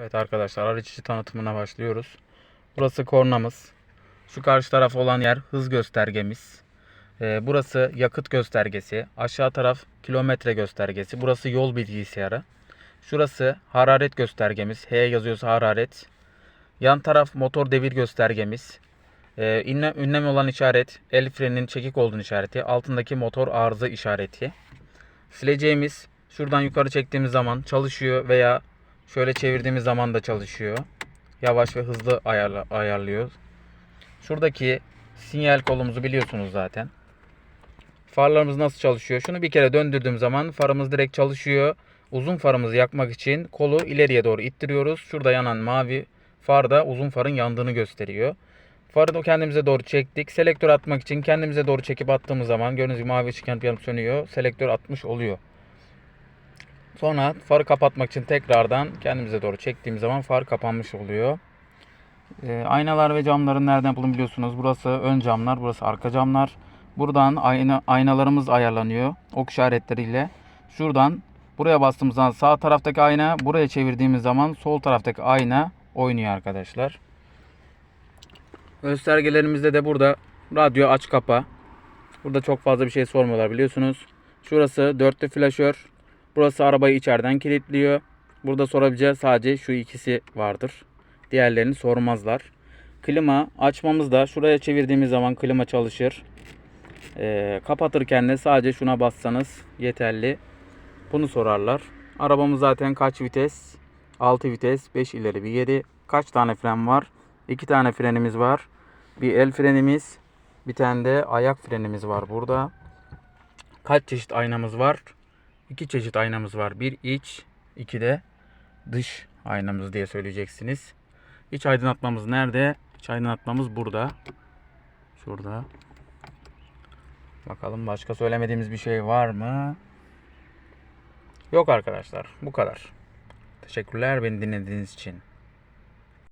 Evet arkadaşlar araç içi tanıtımına başlıyoruz. Burası kornamız. Şu karşı taraf olan yer hız göstergemiz. Ee, burası yakıt göstergesi. Aşağı taraf kilometre göstergesi. Burası yol bilgisayarı. Şurası hararet göstergemiz. H yazıyorsa hararet. Yan taraf motor devir göstergemiz. Ee, ünlem, ünlem olan işaret el freninin çekik olduğunu işareti. Altındaki motor arıza işareti. Sileceğimiz şuradan yukarı çektiğimiz zaman çalışıyor veya şöyle çevirdiğimiz zaman da çalışıyor. Yavaş ve hızlı ayarla, ayarlıyor. Şuradaki sinyal kolumuzu biliyorsunuz zaten. Farlarımız nasıl çalışıyor? Şunu bir kere döndürdüğüm zaman farımız direkt çalışıyor. Uzun farımızı yakmak için kolu ileriye doğru ittiriyoruz. Şurada yanan mavi far da uzun farın yandığını gösteriyor. Farı da kendimize doğru çektik. Selektör atmak için kendimize doğru çekip attığımız zaman gördüğünüz gibi mavi ışık yanıp yanıp sönüyor. Selektör atmış oluyor. Sonra farı kapatmak için tekrardan kendimize doğru çektiğimiz zaman far kapanmış oluyor. Ee, aynalar ve camların nereden yapıldığını biliyorsunuz. Burası ön camlar, burası arka camlar. Buradan ayna, aynalarımız ayarlanıyor ok işaretleriyle. Şuradan buraya bastığımız zaman sağ taraftaki ayna, buraya çevirdiğimiz zaman sol taraftaki ayna oynuyor arkadaşlar. Göstergelerimizde de burada radyo aç kapa. Burada çok fazla bir şey sormuyorlar biliyorsunuz. Şurası dörtlü flaşör. Burası arabayı içeriden kilitliyor. Burada sorabileceği sadece şu ikisi vardır. Diğerlerini sormazlar. Klima açmamızda şuraya çevirdiğimiz zaman klima çalışır. Ee, kapatırken de sadece şuna bassanız yeterli. Bunu sorarlar. Arabamız zaten kaç vites? 6 vites, 5 ileri bir geri. Kaç tane fren var? 2 tane frenimiz var. Bir el frenimiz, bir tane de ayak frenimiz var burada. Kaç çeşit aynamız var? İki çeşit aynamız var. Bir iç, iki de dış aynamız diye söyleyeceksiniz. İç aydınlatmamız nerede? İç aydınlatmamız burada. Şurada. Bakalım başka söylemediğimiz bir şey var mı? Yok arkadaşlar. Bu kadar. Teşekkürler beni dinlediğiniz için.